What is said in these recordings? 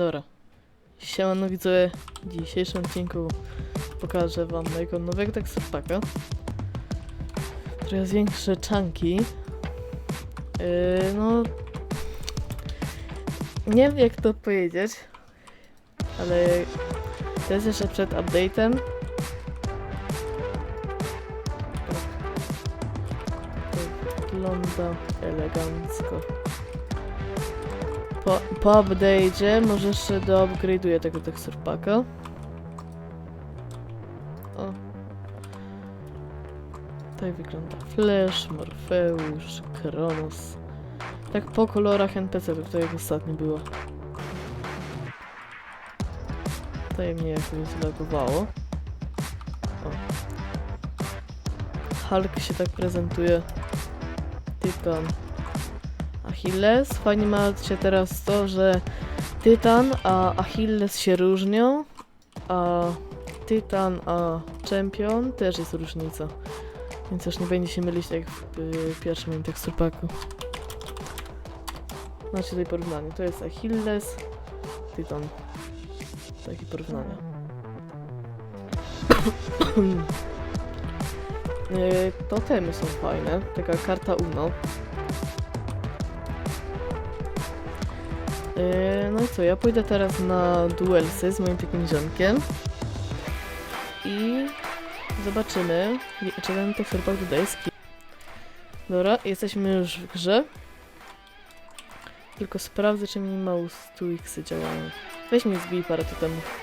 Dobra. Siemano widzowie, w dzisiejszym odcinku pokażę wam mojego nowego teksturpaka. Trochę większe czanki. Yy, no... Nie wiem jak to powiedzieć, ale to jest jeszcze przed update'em. Tak. Wygląda elegancko. Po, po update'cie może jeszcze doupgrade'uję tego texture packa. O. Tak wygląda Flash, Morpheus, Kronos. Tak po kolorach NPC, to jak ostatnio było. Tutaj mnie jakoś zlagowało. O. Hulk się tak prezentuje. Tytan. Achilles. Fajnie ma się teraz to, że Tytan a Achilles się różnią, a Tytan a Champion też jest różnica. Więc już nie będzie się mylić jak w y, pierwszym moim teksturpaku. Macie tutaj porównanie. To jest Achilles, Tytan. Takie porównanie. Y, Totemy są fajne. Taka karta Uno. No i co, ja pójdę teraz na duelsy z moim takim ziomkiem i zobaczymy, czy ten tekstupak dodaje skill. Dobra, jesteśmy już w grze. Tylko sprawdzę, czy mi mouse tweaksy działają. Weź mi zbij parę totemów.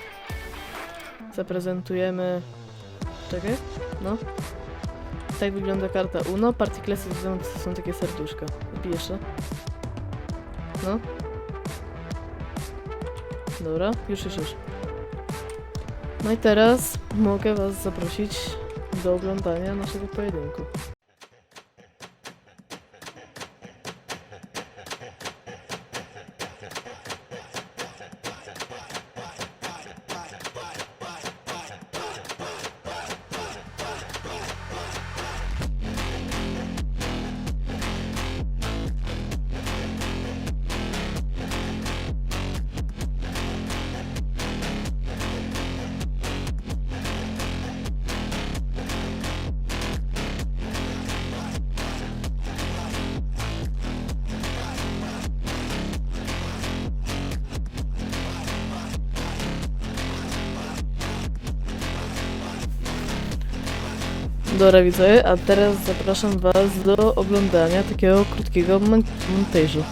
Zaprezentujemy... Czekaj, no. Tak wygląda karta Uno. Particlesy to są, to takie serduszka. Zbij. No. Dobra, już, już, już. No i teraz mogę Was zaprosić do oglądania naszego pojedynku. Dobra widzowie, a teraz zapraszam Was do oglądania takiego krótkiego mon- montażu.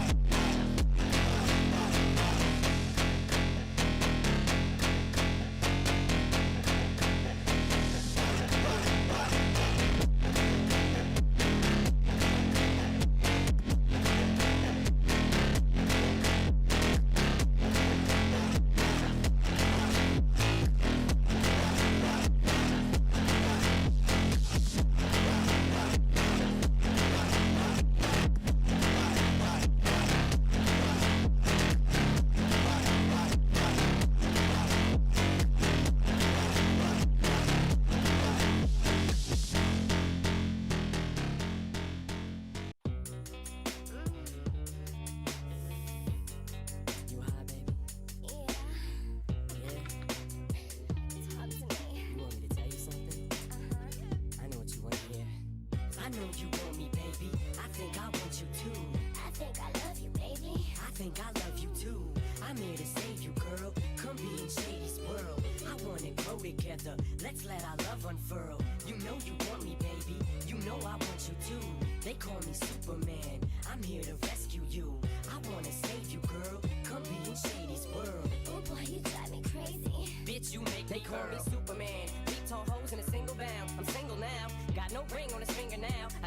I know you want me, baby. I think I want you too. I think I love you, baby. I think I love you too. I'm here to save you, girl. Come be in Shady's world. I wanna grow together. Let's let our love unfurl. You know you want me, baby. You know I want you too. They call me Superman. I'm here to rescue you. I wanna save you, girl. Come be in Shady's world. Oh boy, you drive me crazy. Bitch, you make they call me Superman. No ring on his finger now.